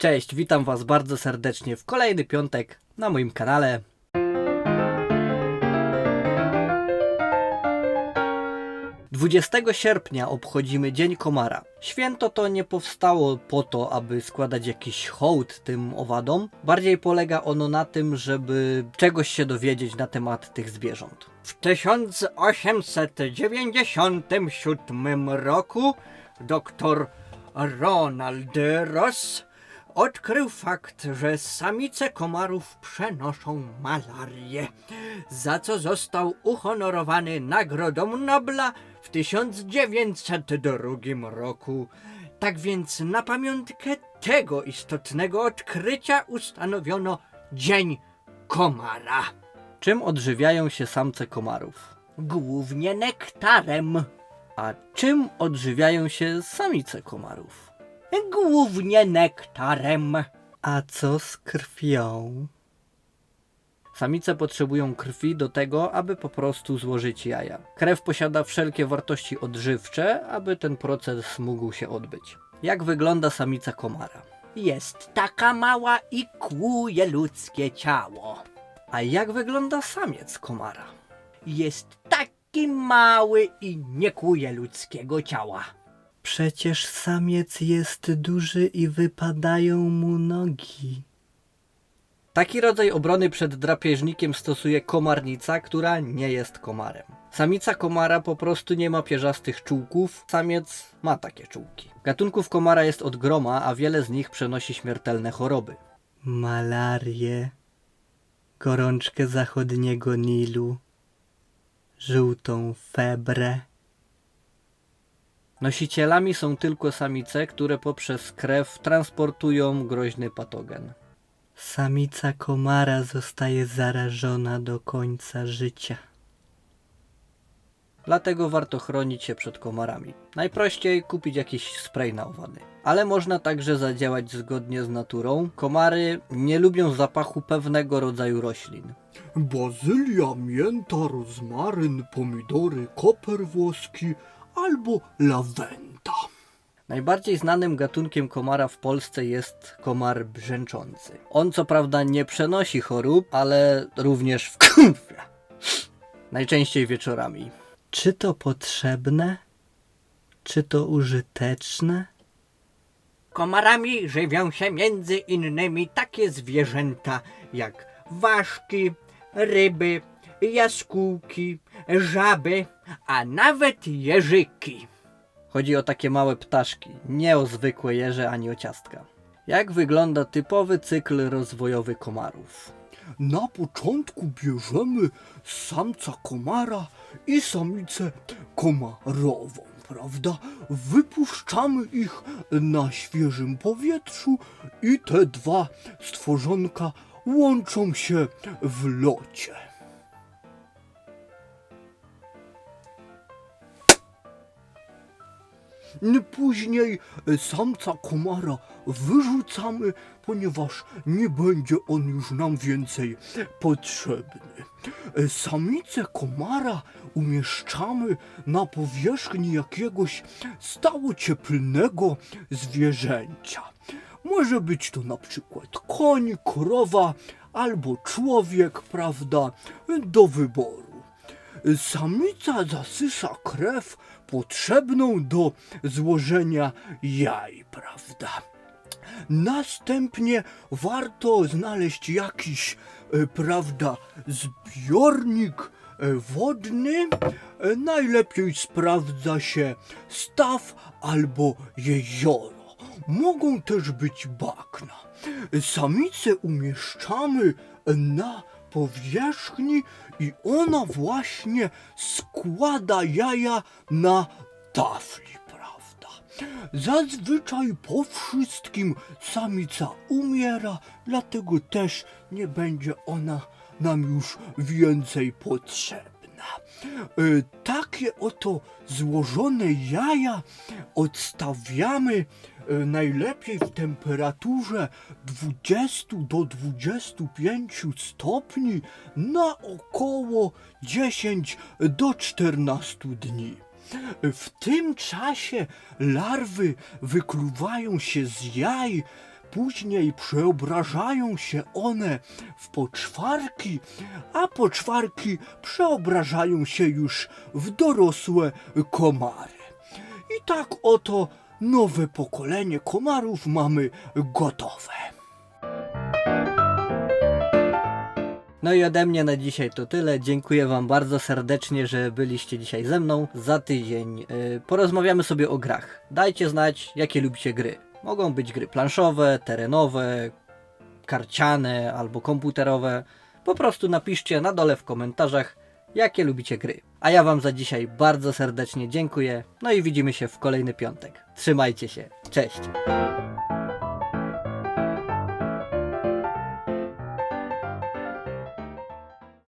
Cześć, witam Was bardzo serdecznie w kolejny piątek na moim kanale. Dwudziestego sierpnia obchodzimy Dzień Komara. Święto to nie powstało po to, aby składać jakiś hołd tym owadom. Bardziej polega ono na tym, żeby czegoś się dowiedzieć na temat tych zwierząt. W 1897 roku dr Ronald Ross odkrył fakt, że samice komarów przenoszą malarię, za co został uhonorowany Nagrodą Nobla w 1902 roku. Tak więc na pamiątkę tego istotnego odkrycia ustanowiono Dzień Komara. Czym odżywiają się samce komarów? Głównie nektarem. A czym odżywiają się samice komarów? Głównie nektarem. A co z krwią? Samice potrzebują krwi do tego, aby po prostu złożyć jaja. Krew posiada wszelkie wartości odżywcze, aby ten proces mógł się odbyć. Jak wygląda samica komara? Jest taka mała i kłuje ludzkie ciało. A jak wygląda samiec komara? Jest taki mały i nie kłuje ludzkiego ciała. Przecież samiec jest duży i wypadają mu nogi. Taki rodzaj obrony przed drapieżnikiem stosuje komarnica, która nie jest komarem. Samica komara po prostu nie ma pierzastych czółków, samiec ma takie czółki. Gatunków komara jest od groma, a wiele z nich przenosi śmiertelne choroby. Malarię, gorączkę zachodniego Nilu, żółtą febrę. Nosicielami są tylko samice, które poprzez krew transportują groźny patogen. Samica komara zostaje zarażona do końca życia. Dlatego warto chronić się przed komarami. Najprościej kupić jakiś spray na owady. Ale można także zadziałać zgodnie z naturą. Komary nie lubią zapachu pewnego rodzaju roślin. Bazylia, mięta, rozmaryn, pomidory, koper włoski albo lawenda. Najbardziej znanym gatunkiem komara w Polsce jest komar brzęczący. On co prawda nie przenosi chorób, ale również wkurwia. Najczęściej wieczorami. Czy to potrzebne? Czy to użyteczne? Komarami żywią się między innymi takie zwierzęta jak ważki, ryby, jaskółki, żaby, a nawet jeżyki. Chodzi o takie małe ptaszki, nie o zwykłe jeże ani o ciastka. Jak wygląda typowy cykl rozwojowy komarów? Na początku bierzemy samca komara i samicę komarową, prawda? Wypuszczamy ich na świeżym powietrzu i te dwa stworzonka łączą się w locie. Później samca komara wyrzucamy, ponieważ nie będzie on już nam więcej potrzebny. Samicę komara umieszczamy na powierzchni jakiegoś stałocieplnego zwierzęcia. Może być to na przykład koń, krowa albo człowiek, prawda, do wyboru. Samica zasysa krew potrzebną do złożenia jaj, prawda? Następnie warto znaleźć jakiś, e, prawda, zbiornik e, wodny. E, Najlepiej sprawdza się staw albo jezioro. Mogą też być bagna. Samicę umieszczamy na powierzchni i ona właśnie składa jaja na tafli, prawda? Zazwyczaj po wszystkim samica umiera, dlatego też nie będzie ona nam już więcej potrzebna. E, Takie oto złożone jaja odstawiamy e, najlepiej w temperaturze 20 do 25 stopni na około 10 do 14 dni. W tym czasie larwy wykluwają się z jaj, później przeobrażają się one w poczwarki, a poczwarki przeobrażają się już w dorosłe komary. I tak oto nowe pokolenie komarów mamy gotowe. No i ode mnie na dzisiaj to tyle. Dziękuję Wam bardzo serdecznie, że byliście dzisiaj ze mną. Za tydzień y, porozmawiamy sobie o grach. Dajcie znać, jakie lubicie gry. Mogą być gry planszowe, terenowe, karciane albo komputerowe. Po prostu napiszcie na dole w komentarzach, jakie lubicie gry. A ja Wam za dzisiaj bardzo serdecznie dziękuję. No i widzimy się w kolejny piątek. Trzymajcie się. Cześć.